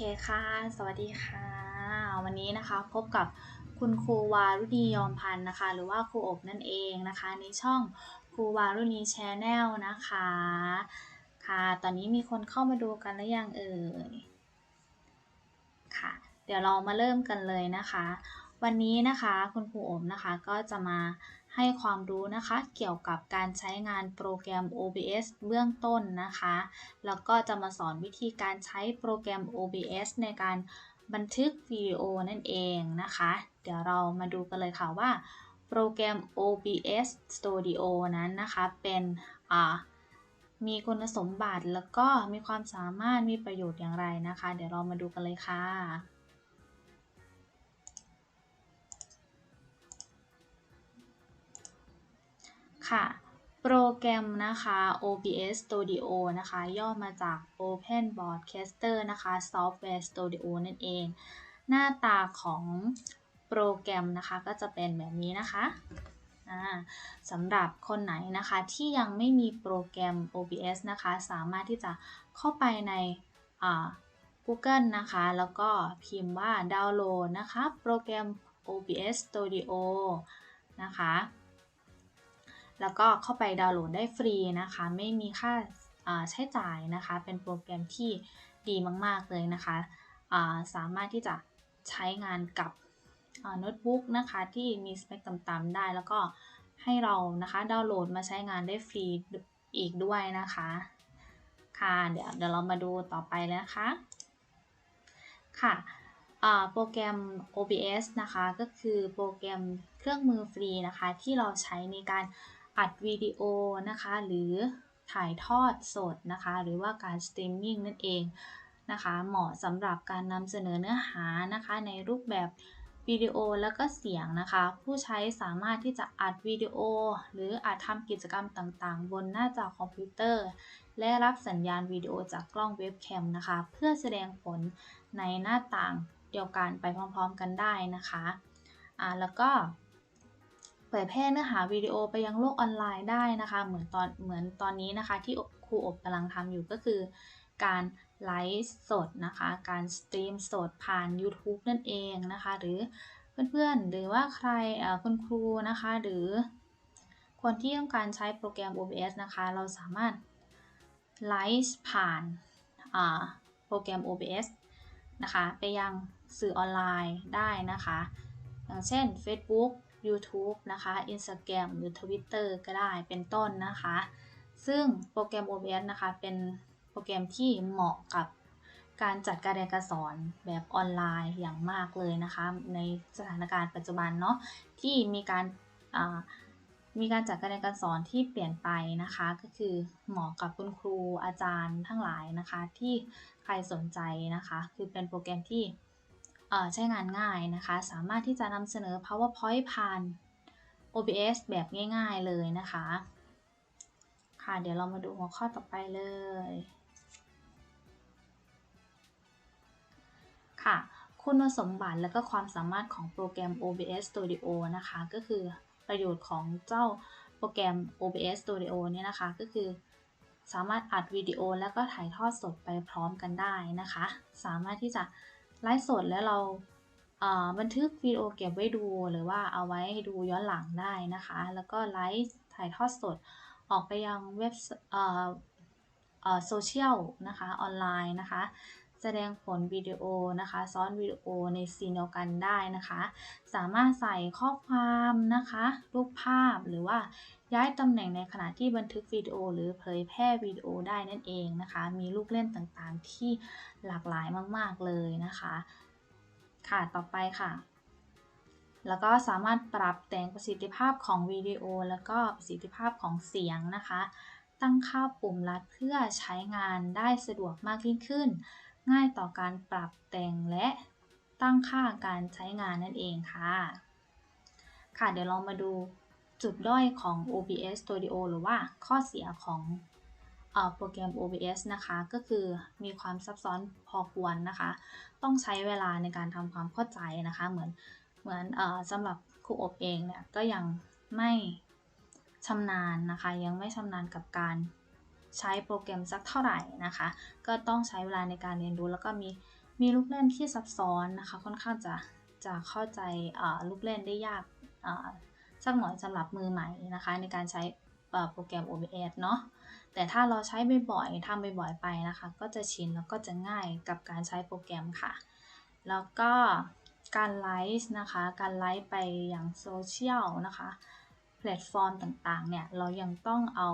เคค่ะ สวัสดีค่ะ วันนี้นะคะพบกับคุณครูวารุณียอมพันธ์นะคะ หรือว่าครูอบนั่นเองนะคะในช่องครูวารุณีแชนแนลนะคะ ค่ะ ตอนนี้มีคนเข้ามาดูกันหรือยังเอ่ย ค่ะ เดี๋ยวเรามาเริ่มกันเลยนะคะ วันนี้นะคะคุณครูอบนะคะก็จะมา ให้ความรู้นะคะ เกี่ยวกับการใช้งานโปรแกรม OBS เบื้องต้นนะคะ แล้วก็จะมาสอนวิธีการใช้โปรแกรม OBS ในการบันทึกวิดีโอนั่นเองนะคะ เดี๋ยวเรามาดูกันเลยค่ะว่าโปรแกรม OBS Studio นั้นนะคะเป็นมีคุณสมบัติแล้วก็มีความสามารถมีประโยชน์อย่างไรนะคะ เดี๋ยวเรามาดูกันเลยค่ะ ค่ะ โปรแกรมนะคะ OBS Studio นะคะ ย่อมาจาก Open Broadcaster นะคะ Software Studio นั่นเอง หน้าตาของโปรแกรมนะคะก็จะเป็นแบบนี้นะคะสำหรับคนไหนนะคะที่ยังไม่มีโปรแกรม OBS นะคะ สามารถที่จะเข้าไปใน Google นะคะ แล้วก็พิมพ์ว่าดาวน์โหลดนะคะ โปรแกรม OBS Studio นะคะ แล้วก็เข้าไปดาวน์โหลดได้ฟรีนะคะ ไม่มีค่าใช้จ่ายนะคะ เป็นโปรแกรมที่ดีมาก ๆ เลยนะคะสามารถที่จะใช้งานกับโน้ตบุ๊กนะคะที่มีสเปคต่ำๆได้ แล้วก็ให้เรานะคะดาวน์โหลดมาใช้งานได้ฟรีอีกด้วยนะคะ ค่ะ เดี๋ยวเดี๋ยวเรามาดูต่อไปเลยนะคะ ค่ะโปรแกรม OBS นะคะ ก็คือโปรแกรมเครื่องมือฟรีนะคะ ที่เราใช้ในการ อัดวิดีโอนะคะ หรือถ่ายทอดสดนะคะ หรือว่าการสตรีมมิ่งนั่นเองนะคะ เหมาะสำหรับการนำเสนอเนื้อหานะคะ ในรูปแบบวิดีโอแล้วก็เสียงนะคะ ผู้ใช้สามารถที่จะอัดวิดีโอ หรืออาจทำกิจกรรมต่างๆ บนหน้าจอคอมพิวเตอร์ และรับสัญญาณวิดีโอจากกล้องเว็บแคมนะคะ เพื่อแสดงผลในหน้าต่างเดียวกันไปพร้อมๆกันได้นะคะอ่าแล้วก็ เผยแพร่เนื้อหาวิดีโอไปยังโลกออนไลน์ได้นะคะ เหมือนตอนเหมือนตอนนี้นะคะ ที่ครูอบกำลังทำอยู่ก็คือการไลฟ์สดนะคะ การสตรีมสดผ่าน YouTube นั่นเองนะคะ หรือเพื่อนๆ หรือว่าใครคุณครูนะคะ หรือคนที่ต้องการใช้โปรแกรม OBS นะคะ เราสามารถไลฟ์ผ่านโปรแกรม OBS นะคะ ไปยังสื่อออนไลน์ได้นะคะ อย่างเช่น Facebook YouTube นะคะ Instagram หรือ Twitter ก็ได้เป็นต้นนะคะ ซึ่งโปรแกรม OBS นะคะเป็นโปรแกรมที่เหมาะกับการจัดการเรียนการสอนแบบออนไลน์อย่างมากเลยนะคะ ในสถานการณ์ปัจจุบันเนาะที่มีการมีการจัดการเรียนการสอนที่เปลี่ยนไปนะคะ ก็คือเหมาะกับคุณครูอาจารย์ทั้งหลายนะคะ ที่ใครสนใจนะคะ คือเป็นโปรแกรมที่ ใช้งานง่ายนะคะ สามารถที่จะนำเสนอ PowerPoint ผ่าน OBS แบบง่าย ๆเลยนะคะ ค่ะ เดี๋ยวเรามาดูหัวข้อต่อไปเลย ค่ะ คุณสมบัติและก็ความสามารถของโปรแกรม OBS Studio นะคะ ก็คือประโยชน์ของเจ้าโปรแกรม OBS Studio เนี่ยนะคะ ก็คือสามารถอัดวิดีโอแล้วก็ถ่ายทอดสดไปพร้อมกันได้นะคะ สามารถที่จะ ไลฟ์สดแล้วเราบันทึกวิดีโอเก็บไว้ดูหรือว่าเอาไว้ดูย้อนหลังได้นะคะ แล้วก็ไลฟ์ถ่ายทอดสดออกไปยังเว็บโซเชียลนะคะออนไลน์นะคะ แสดงผลวิดีโอนะคะ ซ้อนวิดีโอในซีนเดียวกันได้นะคะ สามารถใส่ข้อความนะคะ รูปภาพหรือว่า ย้ายตำแหน่งในขณะที่บันทึกวิดีโอ หรือเผยแพร่วิดีโอได้นั่นเองนะคะ มีลูกเล่นต่างๆ ที่หลากหลายมากๆเลยนะคะ ค่ะ ต่อไปค่ะ แล้วก็สามารถปรับแต่งประสิทธิภาพของวิดีโอ แล้วก็ประสิทธิภาพของเสียงนะคะ ตั้งค่าปุ่มลัดเพื่อใช้งานได้สะดวกมากยิ่งขึ้น ง่ายต่อการปรับแต่งและตั้งค่าการใช้งานนั่นเองค่ะ ค่ะ เดี๋ยวเรามาดู จุดด้อยของ OBS Studio หรือว่าข้อเสียของโปรแกรม OBS นะคะ ก็คือมีความซับซ้อนพอควรนะคะ ต้องใช้เวลาในการทำความเข้าใจนะคะ เหมือนเหมือนอสำหรับครูอบเองเนี่ยก็ยังไม่ชำนาญนะคะ ยังไม่ชำนาญกับการใช้โปรแกรมสักเท่าไหร่นะคะ ก็ต้องใช้เวลาในการเรียนรู้แล้วก็มีมีลูกเล่นที่ซับซ้อนนะคะ ค่อนข้างจะจะเข้าใจลูกเล่นได้ยาก สักหน่อยสำหรับมือใหม่นะคะ ในการใช้โปรแกรม OBS เนาะแต่ถ้าเราใช้บ่อยๆทำบ่อยๆไปนะคะ ก็จะชินแล้วก็จะง่ายกับการใช้โปรแกรมค่ะ แล้วก็การไลฟ์นะคะ การไลฟ์ไปอย่างโซเชียลนะคะ แพลตฟอร์มต่างๆ เนี่ย เรายังต้องเอา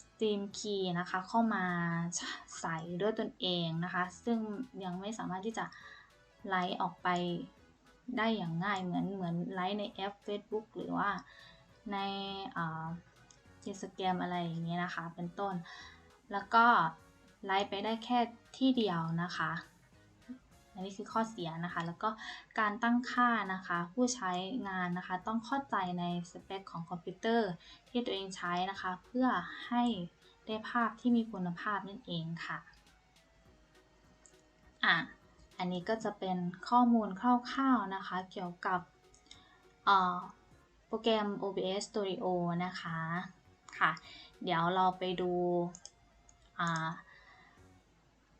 สตรีมคีย์นะคะ เข้ามาใส่ด้วยตนเองนะคะ ซึ่งยังไม่สามารถที่จะไลฟ์ออกไป ได้อย่างง่ายเหมือนเหมือนไลฟ์ในแอป Facebook หรือว่าในอินสตาแกรมอะไรอย่างเงี้ยนะคะ เป็นต้น แล้วก็ไลฟ์ไปได้แค่ที่เดียวนะคะอันนี้คือข้อเสียนะคะ แล้วก็การตั้งค่านะคะ ผู้ใช้งานนะคะ ต้องเข้าใจในสเปคของคอมพิวเตอร์ที่ตัวเองใช้นะคะ เพื่อให้ได้ภาพที่มีคุณภาพนั่นเองค่ะ อะ อันนี้ก็จะเป็นข้อมูลคร่าวๆนะคะ เกี่ยวกับโปรแกรม OBS Studio นะคะค่ะ เดี๋ยวเราไปดู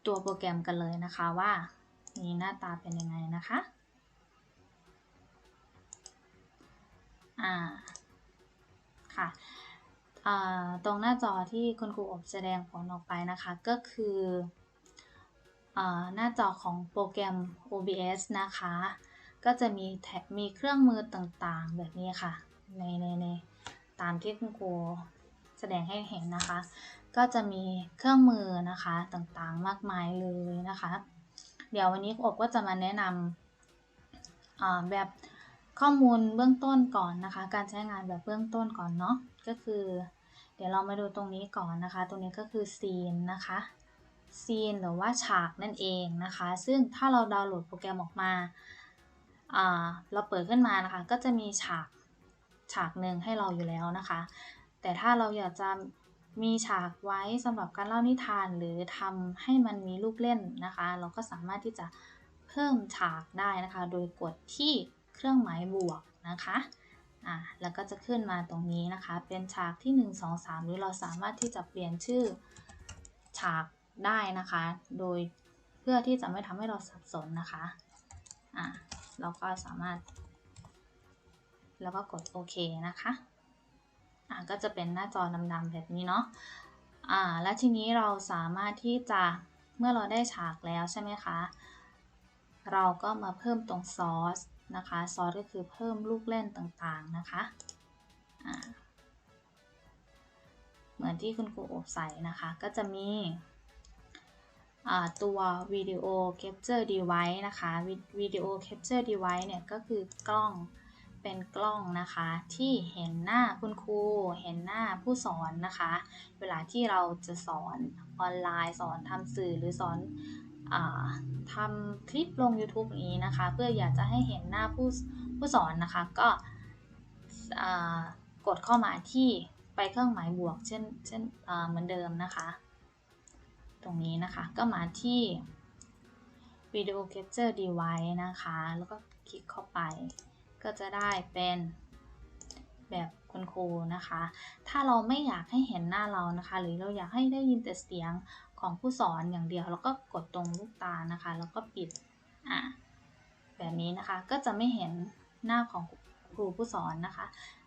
ตัวโปรแกรมกันเลยนะคะว่านี่หน้าตาเป็นยังไงนะคะอ่าค่ะตรงหน้าจอที่คุณครูอบแสดงผลออกไปนะคะก็คือ หน้าจอของโปรแกรม OBS นะคะ ก็จะมีแท็บมีเครื่องมือต่างๆ แบบนี้ค่ะ ในในในตามที่คุณครูแสดงให้เห็นนะคะ ก็จะมีเครื่องมือนะคะต่างๆ มากมายเลยนะคะ เดี๋ยววันนี้อบก็จะมาแนะนำแบบข้อมูลเบื้องต้นก่อนนะคะ การใช้งานแบบเบื้องต้นก่อนเนาะ ก็คือ เดี๋ยวเรามาดูตรงนี้ก่อนนะคะ ตรงนี้ก็คือซีนนะคะ ซีนหรือว่าฉากนั่นเองนะคะ ซึ่งถ้าเราดาวน์โหลดโปรแกรมออกมาเราเปิดขึ้นมานะคะ ก็จะมีฉากฉากหนึ่งให้เราอยู่แล้วนะคะ แต่ถ้าเราอยากจะมีฉากไว้สำหรับการเล่านิทานหรือทำให้มันมีลูกเล่นนะคะ เราก็สามารถที่จะเพิ่มฉากได้นะคะ โดยกดที่เครื่องหมายบวกนะคะอ่าแล้วก็จะขึ้นมาตรงนี้นะคะ เป็นฉากที่ 1 2 3 หรือเราสามารถที่จะเปลี่ยนชื่อฉาก ได้นะคะ โดยเพื่อที่จะไม่ทำให้เราสับสนนะคะอ่าเราก็สามารถ แล้วก็กดโอเคนะคะอ่าก็จะเป็นหน้าจอดำๆแบบนี้เนาะอ่าและทีนี้เราสามารถที่จะเมื่อเราได้ฉากแล้วใช่ไหมคะเราก็มาเพิ่มตรงซอสนะคะซอสก็คือเพิ่มลูกเล่นต่างๆนะคะอ่าเหมือนที่คุณครูอบใส่นะคะ ก็จะมี ตัววิดีโอแคปเจอร์ดีไวซ์นะคะวิดีโอแคปเจอร์ดีไวซ์เนี่ยก็คือกล้องเป็นกล้องนะคะที่เห็นหน้าคุณครู เห็นหน้าผู้สอนนะคะ เวลาที่เราจะสอนออนไลน์สอนทำสื่อหรือสอนอทำคลิปลง YouTube นี้นะคะ เพื่ออยากจะให้เห็นหน้าผู้ผู้สอนนะคะ ก็กดเข้ามาที่ไปเครื่องหมายบวกเช่นเช่นเหมือนเดิมนะคะ ตรงนี้นะคะ ก็มาที่ Video Capture Device นะคะ แล้วก็คลิกเข้าไป ก็จะได้เป็นแบบคุณครูนะคะ ถ้าเราไม่อยากให้เห็นหน้าเรานะคะ หรือเราอยากให้ได้ยินแต่เสียงของผู้สอนอย่างเดียว แล้วก็กดตรงลูกตานะคะ แล้วก็ปิด อะ แบบนี้นะคะ ก็จะไม่เห็นหน้าของครูผู้สอนนะคะ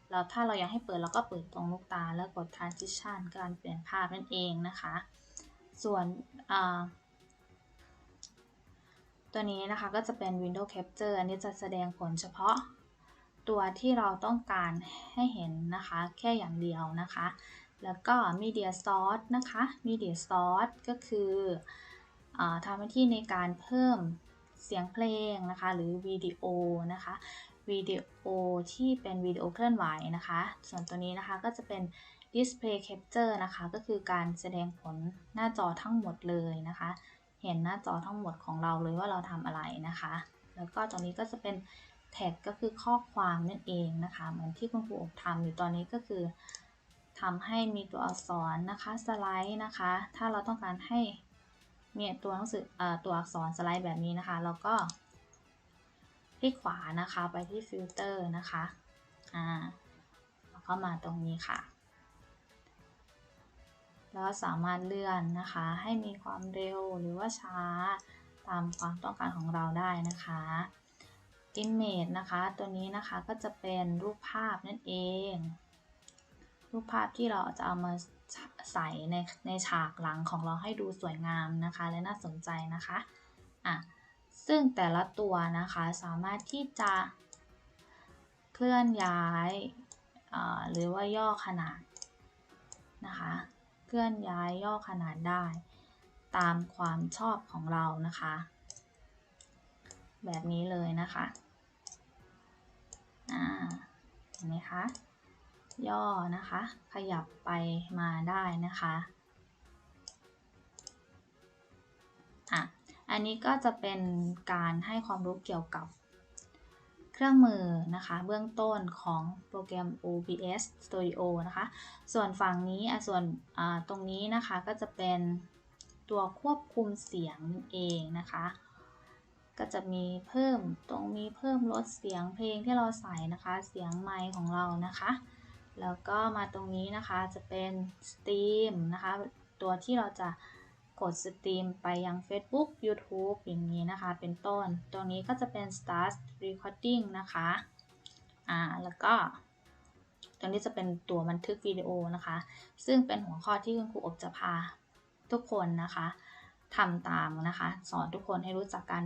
แล้วถ้าเราอยากให้เปิดเราก็เปิดตรงลูกตาแล้วกด transition การเปลี่ยนภาพนั่นเองนะคะ ส่วนตัวนี้นะคะก็จะเป็น Windows Capture อันนี้จะแสดงผลเฉพาะตัวที่เราต้องการให้เห็นนะคะ แค่อย่างเดียวนะคะ แล้วก็ Media Source นะคะ Media Source ก็คืออทำหน้าที่ในการเพิ่มเสียงเพลงนะคะ หรือวิดีโอนะคะวิดีโอที่เป็นวิดีโอเคลื่อนไหวนะคะ ส่วนตัวนี้นะคะก็จะเป็น Display Capture นะคะ ก็คือการแสดงผลหน้าจอทั้งหมดเลยนะคะ เห็นหน้าจอทั้งหมดของเราเลยว่าเราทำอะไรนะคะ แล้วก็ตรงนี้ก็จะเป็นแท็กก็คือข้อความนั่นเองนะคะ เหมือนที่คุณครูอบทำอยู่ตอนนี้ก็คือทำให้มีตัวอักษรนะคะสไลด์นะคะ ถ้าเราต้องการให้มีตัวหนังสือตัวอักษรสไลด์แบบนี้นะคะ เราก็คลิกขวานะคะไปที่ฟิลเตอร์นะคะอ่าแล้วก็มาตรงนี้ค่ะ แล้วสามารถเลื่อนนะคะ ให้มีความเร็วหรือว่าช้าตามความต้องการของเราได้นะคะ Image นะคะ ตัวนี้นะคะก็จะเป็นรูปภาพนั่นเอง รูปภาพที่เราจะเอามาใส่ในในฉากหลังของเราให้ดูสวยงามนะคะ และน่าสนใจนะคะอะซึ่งแต่ละตัวนะคะสามารถที่จะเคลื่อนย้ายหรือว่าย่อขนาดนะคะ ลื่อนย้ายย่อขนาดได้ ตามความชอบของเรานะคะ แบบนี้เลยนะคะอ่าเห็นไหมคะ ย่อนะคะ ขยับไปมาได้นะคะอะอันนี้ก็จะเป็นการให้ความรู้เกี่ยวกับ เครื่องมือนะคะเบื้องต้นของโปรแกรม OBS Studio นะคะ ส่วนฝั่งนี้ส่วนตรงนี้นะคะก็จะเป็นตัวควบคุมเสียงเองนะคะ ก็จะมีเพิ่มตรงมีเพิ่มลดเสียงเพลงที่เราใส่นะคะ เสียงไมค์ของเรานะคะ แล้วก็มาตรงนี้นะคะจะเป็นสตรีมนะคะ ตัวที่เราจะ กดสตรีมไปยัง Facebook YouTube อย่างนี้นะคะ เป็นต้น ตรงนี้ก็จะเป็น start recording นะคะ อ่า แล้วก็ ตรงนี้จะเป็นตัวบันทึกวิดีโอนะคะ ซึ่งเป็นหัวข้อที่คุณครูอบจะพาทุกคนนะคะทำตามนะคะ สอนทุกคนให้รู้จักการ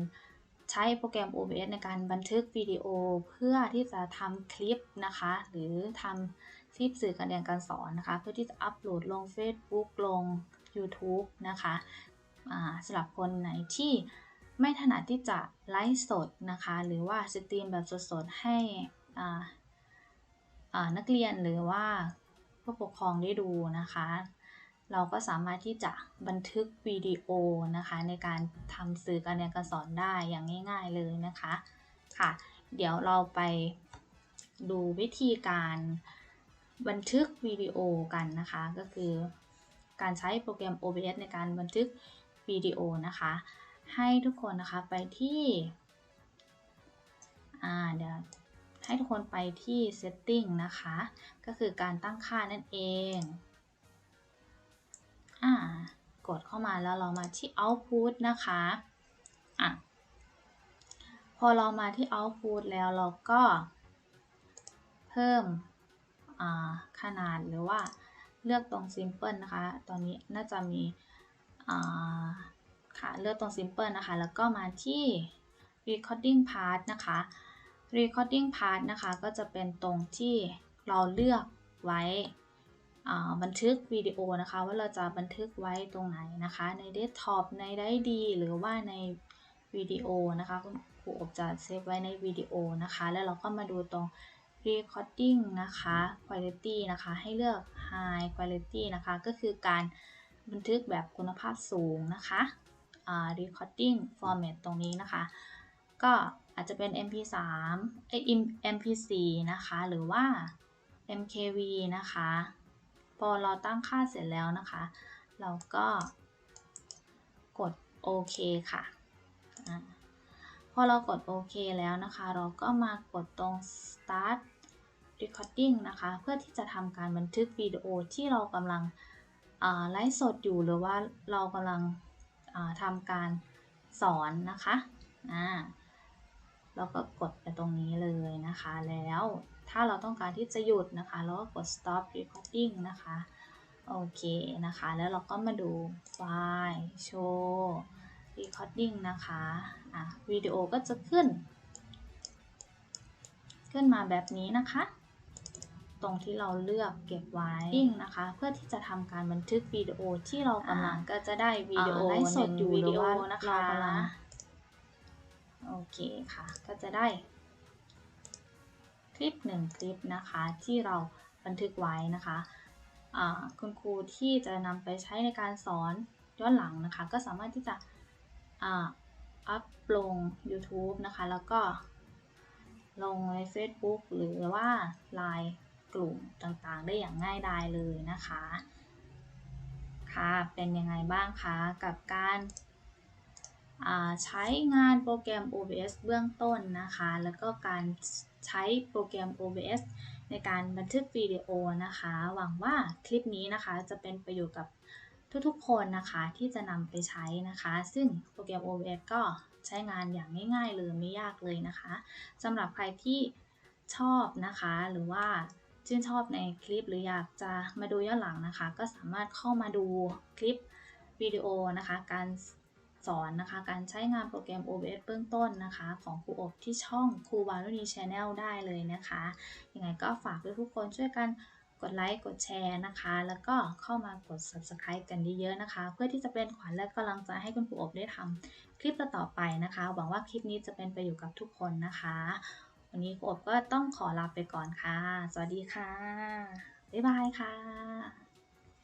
ใช้โปรแกรม OBS ในการบันทึกวิดีโอเพื่อที่จะทำคลิปนะคะ หรือทำคลิปสื่อการเรียนการสอนนะคะ เพื่อที่จะอัปโหลดลง Facebook ลง YouTube นะคะสำหรับคนไหนที่ไม่ถนัดที่จะไลฟ์สดนะคะ หรือว่าสตรีมแบบสดๆ ให้นักเรียนหรือว่าผู้ปกครองได้ดูนะคะ เราก็สามารถที่จะบันทึกวิดีโอนะคะ ในการทำสื่อการเรียนการสอนได้อย่างง่าย ๆเลยนะคะค่ะ เดี๋ยวเราไปดูวิธีการบันทึกวิดีโอกันนะคะก็คือ การใช้โปรแกรม OBS ในการบันทึกวิดีโอนะคะ ให้ทุกคนนะคะไปที่เดี๋ยวให้ทุกคนไปที่ setting นะคะ ก็คือการตั้งค่านั่นเองอกดเข้ามาแล้วเรามาที่ output นะคะอะพอเรามาที่ output แล้วเราก็เพิ่มขนาดหรือว่า เลือกตรง simple นะคะ ตอนนี้น่าจะมีค่ะ เลือกตรง simple นะคะ แล้วก็มาที่ recording part นะคะ recording part นะคะ ก็จะเป็นตรงที่เราเลือกไว้บันทึกวิดีโอนะคะ ว่าเราจะบันทึกไว้ตรงไหนนะคะ ในเดสก์ท็อปในไดดีหรือว่าในวิดีโอนะคะคุณครูอบจะเซฟไว้ในวิดีโอนะคะ แล้วเราก็มาดูตรง recording นะคะ quality นะคะ ให้เลือก high quality นะคะ ก็คือการบันทึกแบบคุณภาพสูงนะคะ recording format ตรงนี้นะคะ ก็อาจจะเป็น mp3 ไอ mp4 นะคะ หรือว่า mkv นะคะ พอเราตั้งค่าเสร็จแล้วนะคะ เราก็กดโอเคค่ะ อเรากดโอเคแล้วนะคะ เราก็มากดตรง start recording นะคะ เพื่อที่จะทำการบันทึกวิดีโอที่เรากำลังไลฟ์สดอยู่หรือว่าเรากำลังทำการสอนนะคะเราก็กดไปตรงนี้เลยนะคะ แล้วถ้าเราต้องการที่จะหยุดนะคะ เราก็กด stop recording นะคะ โอเคนะคะ แล้วเราก็มาดูไฟล์ show recording นะคะะวิดีโอก็จะขึ้น ขึ้นมาแบบนี้นะคะ ตรงที่เราเลือกเก็บไว้นะคะ เพื่อที่จะทำการบันทึกวิดีโอที่เรากำลังก็จะได้วิดีโอไลฟ์สดอยู่วิดีโอนะคะโอเคค่ะ ก็จะได้ คลิปหนึ่งคลิปนะคะที่เราบันทึกไว้นะคะคุณครูที่จะนำไปใช้ในการสอนย้อนหลังนะคะ ก็สามารถที่จะ อัพลง YouTube นะคะ แล้วก็ลงใน Facebook หรือว่า Line กลุ่มต่างๆ ได้อย่างง่ายดายเลยนะคะ ค่ะ เป็นยังไงบ้างคะกับการใช้งานโปรแกรม OBS เบื้องต้นนะคะ แล้วก็การใช้โปรแกรม OBS ในการบันทึกวิดีโอนะคะ หวังว่าคลิปนี้นะคะจะเป็นประโยชน์กับ ทุกๆ คนนะคะที่จะนำไปใช้นะคะ ซึ่งโปรแกรม OBS ก็ใช้งานอย่างง่ายๆเลยไม่ยากเลยนะคะสำหรับใครที่ชอบนะคะ หรือว่าชื่นชอบในคลิปหรืออยากจะมาดูย้อนหลังนะคะ ก็สามารถเข้ามาดูคลิปวิดีโอนะคะ การสอนนะคะการใช้งานโปรแกรม OBS เบื้องต้นนะคะ ของครูอบที่ช่องครูวารุณีชาแนลได้เลยนะคะ ยังไงก็ฝากทุกคนช่วยกัน กดไลค์กดแชร์นะคะ แล้วก็เข้ามากด subscribe กันเยอะๆนะคะ เพื่อที่จะเป็นขวัญและกำลังใจให้คุณปู่อบได้ทำคลิปต่อๆไปนะคะ หวังว่าคลิปนี้จะเป็นประโยชน์กับทุกคนนะคะ วันนี้ปู่อบก็ต้องขอลาไปก่อนค่ะ สวัสดีค่ะ บ๊ายบายค่ะ